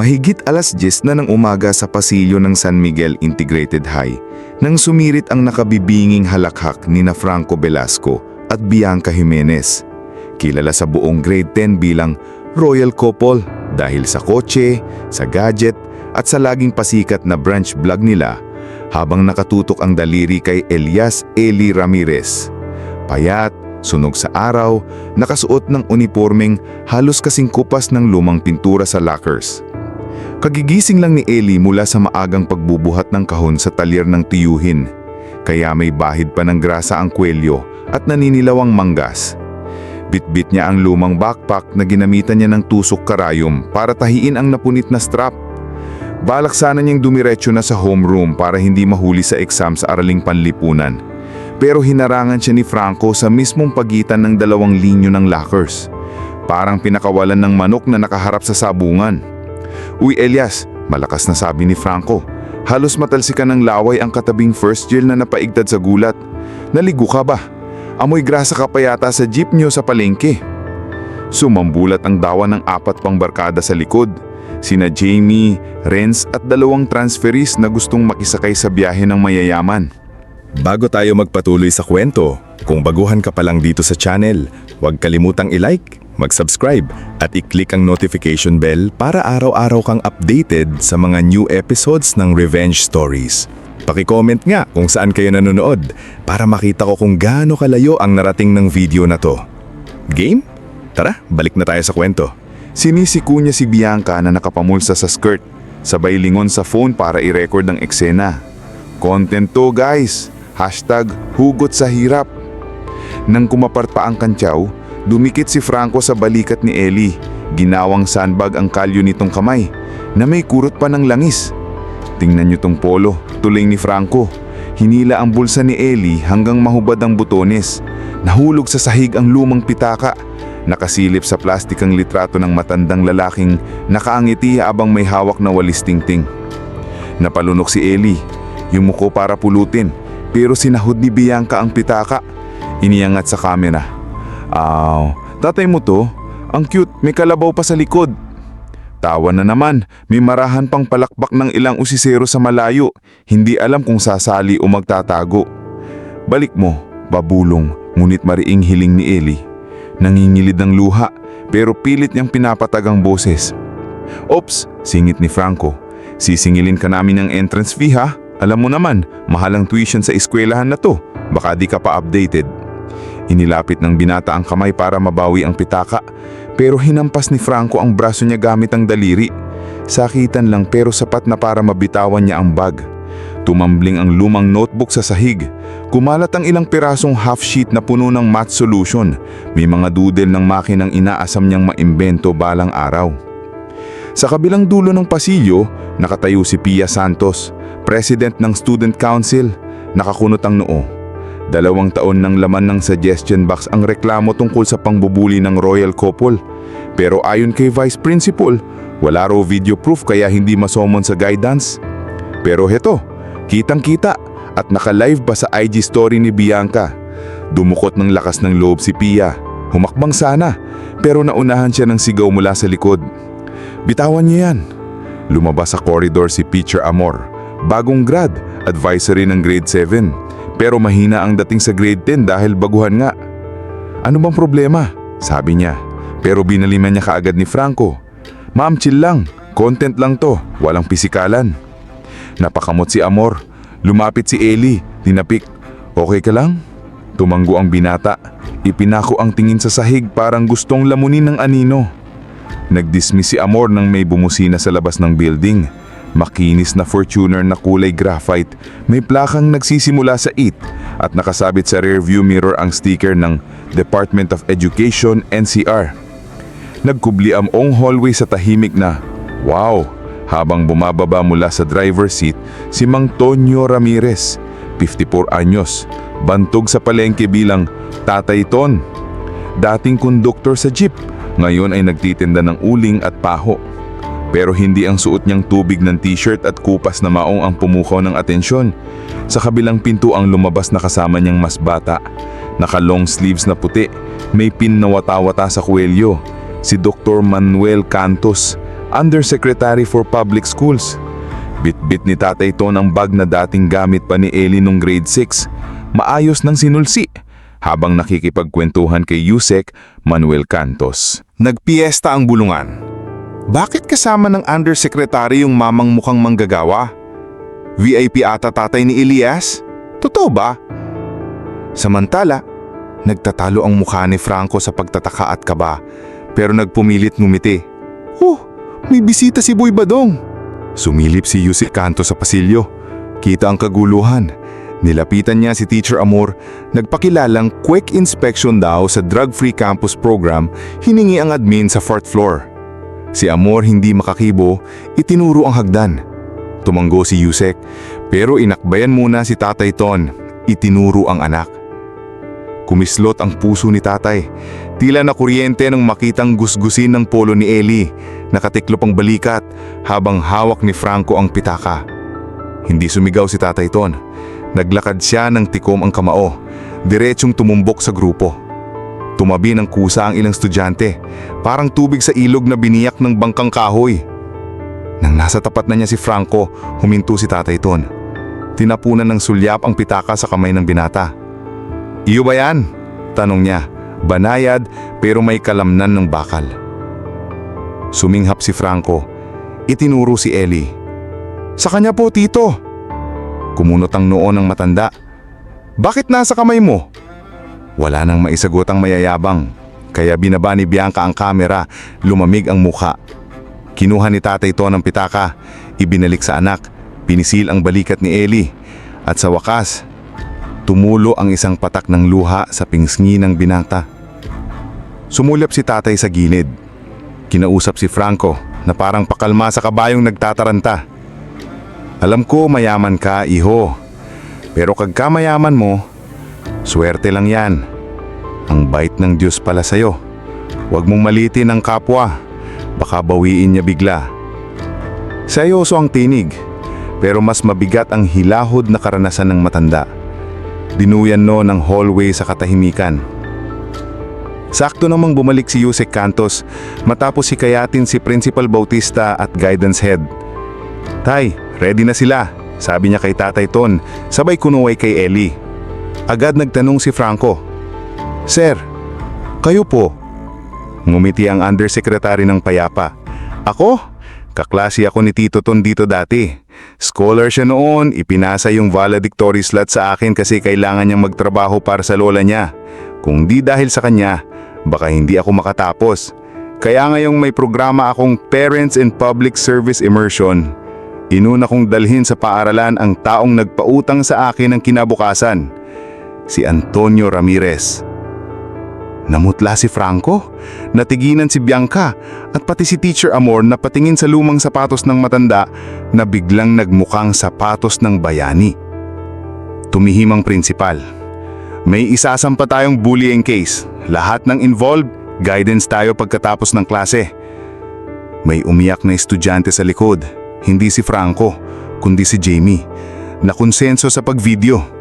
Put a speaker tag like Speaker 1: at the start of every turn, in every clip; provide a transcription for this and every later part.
Speaker 1: Mahigit alas 10 na ng umaga sa pasilyo ng San Miguel Integrated High nang sumirit ang nakabibinging halakhak ni na Franco Velasco at Bianca Jimenez. Kilala sa buong grade 10 bilang Royal Couple dahil sa kotse, sa gadget at sa laging pasikat na branch vlog nila habang nakatutok ang daliri kay Elias Eli Ramirez. Payat, sunog sa araw, nakasuot ng uniformeng halos kasing kupas ng lumang pintura sa lockers. Kagigising lang ni Eli mula sa maagang pagbubuhat ng kahon sa talyer ng tiyuhin. Kaya may bahid pa ng grasa ang kwelyo at naninilaw ang manggas. Bitbit niya ang lumang backpack na ginamitan niya ng tusok karayom para tahiin ang napunit na strap. Balak sana niyang dumiretso na sa homeroom para hindi mahuli sa exam sa araling panlipunan. Pero hinarangan siya ni Franco sa mismong pagitan ng dalawang linyo ng lockers. Parang pinakawalan ng manok na nakaharap sa sabungan. Uy Elias, malakas na sabi ni Franco. Halos matalsikan ng laway ang katabing first year na napaigtad sa gulat. Naligo ka ba? Amoy grasa ka pa yata sa jeep niyo sa palengke. Sumambulat ang dawa ng apat pang barkada sa likod. Sina Jamie, Renz at dalawang transferees na gustong makisakay sa biyahe ng mayayaman.
Speaker 2: Bago tayo magpatuloy sa kwento, kung baguhan ka pa lang dito sa channel, huwag kalimutang i-like, mag-subscribe at i-click ang notification bell para araw-araw kang updated sa mga new episodes ng Revenge Stories. Paki-comment nga kung saan kayo nanonood para makita ko kung gaano kalayo ang narating ng video na to. Game? Tara, balik na tayo sa kwento.
Speaker 1: Sinisiko niya si Bianca na nakapamulsa sa skirt, sabay lingon sa phone para i-record ang eksena. Content to guys! Hashtag hugot sa hirap. Nang kumapart pa ang kantyaw, dumikit si Franco sa balikat ni Ellie. Ginawang sandbag ang kalyo nitong kamay, na may kurot pa ng langis. Tingnan niyo tong polo, tuling ni Franco. Hinila ang bulsa ni Ellie hanggang mahubad ang butones. Nahulog sa sahig ang lumang pitaka. Nakasilip sa plastik ang litrato ng matandang lalaking nakaangiti abang may hawak na walis tingting. Napalunok si Ellie, yumuko para pulutin, pero sinahod ni Bianca ang pitaka. Iniangat sa kamera. Aw, tatay mo to? Ang cute, may kalabaw pa sa likod. Tawa na naman, may marahan pang palakpak ng ilang usisero sa malayo. Hindi alam kung sasali o magtatago. Balik mo, babulong, ngunit mariing hiling ni Ellie. Nangingilid ng luha, pero pilit niyang pinapatag ang boses. Ops, singit ni Franco. Sisingilin ka namin ng entrance fee ha? Alam mo naman, mahal ang tuition sa eskwelahan na to. Baka di ka pa updated. Inilapit ng binata ang kamay para mabawi ang pitaka, pero hinampas ni Franco ang braso niya gamit ang daliri. Sakitan lang pero sapat na para mabitawan niya ang bag. Tumambling ang lumang notebook sa sahig. Kumalat ang ilang pirasong half sheet na puno ng math solution. May mga doodle ng makinang inaasam niyang maimbento balang araw. Sa kabilang dulo ng pasilyo, nakatayo si Pia Santos, president ng Student Council, nakakunot ang noo. Dalawang taon ng laman ng suggestion box ang reklamo tungkol sa pangbubuli ng royal couple. Pero ayon kay Vice Principal, wala raw video proof kaya hindi masomon sa guidance. Pero heto, kitang-kita at naka-live pa sa IG story ni Bianca. Dumukot ng lakas ng loob si Pia. Humakbang sana, pero naunahan siya ng sigaw mula sa likod. Bitawan niyo yan. Lumabas sa corridor si Peacher Amor. Bagong grad, advisory ng grade 7. Pero mahina ang dating sa grade 10 dahil baguhan nga. Ano bang problema? Sabi niya. Pero binaliman niya kaagad ni Franco. Ma'am, chill lang. Content lang to. Walang pisikalan. Napakamot si Amor. Lumapit si Ellie. Tinapik. Okay ka lang? Tumanggo ang binata. Ipinako ang tingin sa sahig parang gustong lamunin ng anino. Nagdismiss si Amor nang may bumusina sa labas ng building. Makinis na Fortuner na kulay graphite, may plakang nagsisimula sa IT at nakasabit sa rearview mirror ang sticker ng Department of Education NCR. Nagkubli ang ong hallway sa tahimik na, Wow! Habang bumababa mula sa driver's seat, si Mang Tonyo Ramirez, 54 anyos, bantog sa palengke bilang Tatay Ton. Dating konduktor sa jeep, ngayon ay nagtitinda ng uling at paho. Pero hindi ang suot niyang tubig ng t-shirt at kupas na maong ang pumukaw ng atensyon. Sa kabilang pinto ang lumabas na kasama niyang mas bata. Naka long sleeves na puti, may pin na wata-wata sa kuwelyo. Si Dr. Manuel Cantos, Undersecretary for Public Schools. Bit-bit ni tatay Ton ang bag na dating gamit pa ni Ellie nung grade 6. Maayos ng sinulsi habang nakikipagkwentuhan kay Yusek Manuel Cantos. Nagpiesta ang bulungan. Bakit kasama ng undersecretary yung mamang mukhang manggagawa? VIP ata tatay ni Elias? Totoo ba? Samantala, nagtatalo ang mukha ni Franco sa pagtataka at kaba, pero nagpumilit ngumiti. Oh, may bisita si Boy Badong. Sumilip si Yusik Kanto sa pasilyo. Kita ang kaguluhan. Nilapitan niya si Teacher Amor, nagpakilalang quick inspection daw sa drug-free campus program, hiningi ang admin sa fourth floor. Si Amor hindi makakibo, itinuro ang hagdan. Tumanggo si Yusek, pero inakbayan muna si Tatay Ton, itinuro ang anak. Kumislot ang puso ni tatay. Tila na kuryente nang makitang gusgusin ng polo ni Ellie. Nakatiklop ang balikat habang hawak ni Franco ang pitaka. Hindi sumigaw si tatay Ton. Naglakad siya ng tikom ang kamao. Diretsyong tumumbok sa grupo. Tumabi ng kusa ang ilang estudyante. Parang tubig sa ilog na biniyak ng bangkang kahoy. Nang nasa tapat na niya si Franco, huminto si tatay Ton. Tinapunan ng sulyap ang pitaka sa kamay ng binata. Iyo ba yan? Tanong niya. Banayad pero may kalamnan ng bakal. Suminghap si Franco. Itinuro si Ellie. Sa kanya po, tito. Kumunot ang noo ng matanda. Bakit nasa kamay mo? Wala nang maisagot ang mayayabang. Kaya binaba ni Bianca ang kamera, lumamig ang muka. Kinuha ni tatay to ng pitaka, ibinalik sa anak, pinisil ang balikat ni Ellie. At sa wakas, Tumulo ang isang patak ng luha sa pingsngi ng binata. Sumulap si tatay sa gilid. Kinausap si Franco na parang pakalma sa kabayong nagtataranta. Alam ko mayaman ka, iho. Pero kagka mayaman mo, swerte lang yan. Ang bait ng Diyos pala sa'yo. Huwag mong malitin ang kapwa. Baka bawiin niya bigla. Seryoso ang tinig, pero mas mabigat ang hilahod na karanasan ng matanda. Dinuyan no ng hallway sa katahimikan. Sakto namang bumalik si Yusek Cantos matapos hikayatin si Principal Bautista at Guidance Head. Tay, ready na sila, sabi niya kay Tatay Ton, sabay kunuway kay Ellie. Agad nagtanong si Franco. Sir, kayo po? Ngumiti ang undersecretary ng payapa. Ako? Kaklase ako ni Tito Ton dito dati. Scholar siya noon, ipinasa yung valedictory slot sa akin kasi kailangan niyang magtrabaho para sa lola niya. Kung di dahil sa kanya, baka hindi ako makatapos. Kaya ngayong may programa akong Parents in Public Service Immersion, inuna kong dalhin sa paaralan ang taong nagpautang sa akin ng kinabukasan, si Antonio Ramirez. Namutla si Franco, natiginan si Bianca at pati si Teacher Amor na patingin sa lumang sapatos ng matanda na biglang nagmukhang sapatos ng bayani. Tumihim ang prinsipal. May isasampa tayong bullying case. Lahat ng involved, guidance tayo pagkatapos ng klase. May umiyak na estudyante sa likod, hindi si Franco, kundi si Jamie, na konsenso sa pagvideo.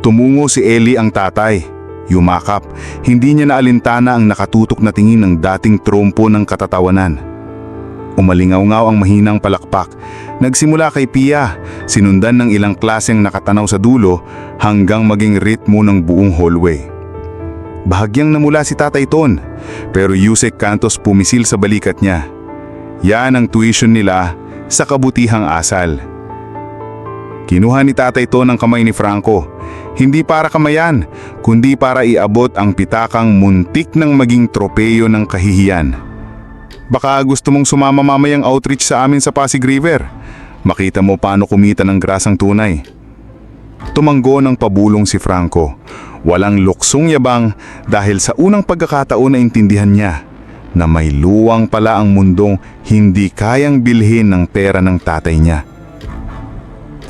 Speaker 1: Tumungo si Ellie ang tatay. Yumakap, hindi niya naalintana ang nakatutok na tingin ng dating trompo ng katatawanan. Umalingaw-ngaw ang mahinang palakpak. Nagsimula kay Pia, sinundan ng ilang klaseng nakatanaw sa dulo hanggang maging ritmo ng buong hallway. Bahagyang namula si Tatay Ton, pero Yusek Cantos pumisil sa balikat niya. Yan ang tuition nila sa kabutihang asal. Kinuha ni Tatay Ton ang kamay ni Franco. Hindi para kamayan, kundi para iabot ang pitakang muntik ng maging tropeyo ng kahihiyan. Baka gusto mong sumama mamayang outreach sa amin sa Pasig River. Makita mo paano kumita ng grasang tunay. Tumanggo ng pabulong si Franco. Walang luksong yabang dahil sa unang pagkakataon na intindihan niya na may luwang pala ang mundong hindi kayang bilhin ng pera ng tatay niya.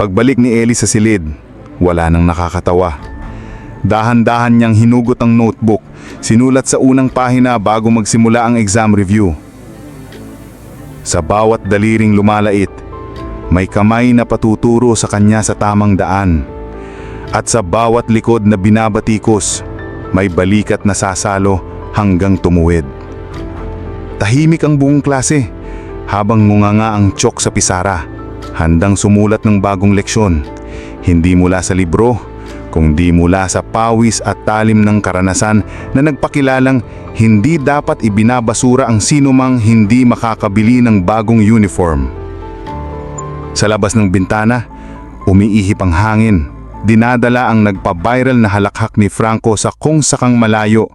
Speaker 1: Pagbalik ni Ellie sa silid, wala nang nakakatawa. Dahan-dahan niyang hinugot ang notebook, sinulat sa unang pahina bago magsimula ang exam review. Sa bawat daliring lumalait, may kamay na patuturo sa kanya sa tamang daan. At sa bawat likod na binabatikos, may balikat na sasalo hanggang tumuwid. Tahimik ang buong klase. habang ngunganga ang tsyok sa pisara, handang sumulat ng bagong leksyon. Hindi mula sa libro, kundi mula sa pawis at talim ng karanasan na nagpakilalang hindi dapat ibinabasura ang sinumang hindi makakabili ng bagong uniform. Sa labas ng bintana, umiihip ang hangin. Dinadala ang nagpa-viral na halakhak ni Franco sa kung sakang malayo.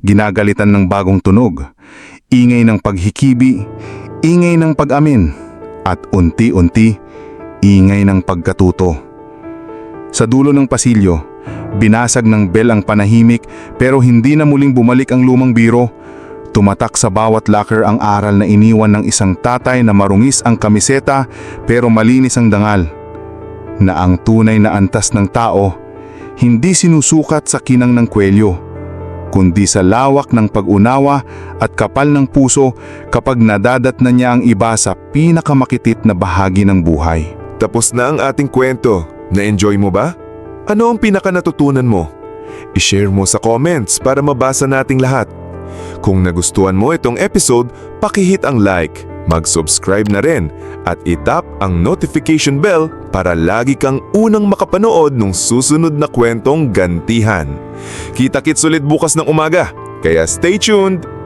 Speaker 1: Ginagalitan ng bagong tunog. Ingay ng paghikibi, ingay ng pag-amin, at unti-unti, ingay ng pagkatuto. Sa dulo ng pasilyo, binasag ng bell ang panahimik pero hindi na muling bumalik ang lumang biro. Tumatak sa bawat locker ang aral na iniwan ng isang tatay na marungis ang kamiseta pero malinis ang dangal. Na ang tunay na antas ng tao, hindi sinusukat sa kinang ng kwelyo, kundi sa lawak ng pag-unawa at kapal ng puso kapag nadadat na niya ang iba sa pinakamakitit na bahagi ng buhay.
Speaker 3: Tapos na ang ating kwento. Na-enjoy mo ba? Ano ang pinaka natutunan mo? I-share mo sa comments para mabasa nating lahat. Kung nagustuhan mo itong episode, pakihit ang like, mag-subscribe na rin, at itap ang notification bell para lagi kang unang makapanood ng susunod na kwentong gantihan. Kita-kits ulit bukas ng umaga, kaya stay tuned!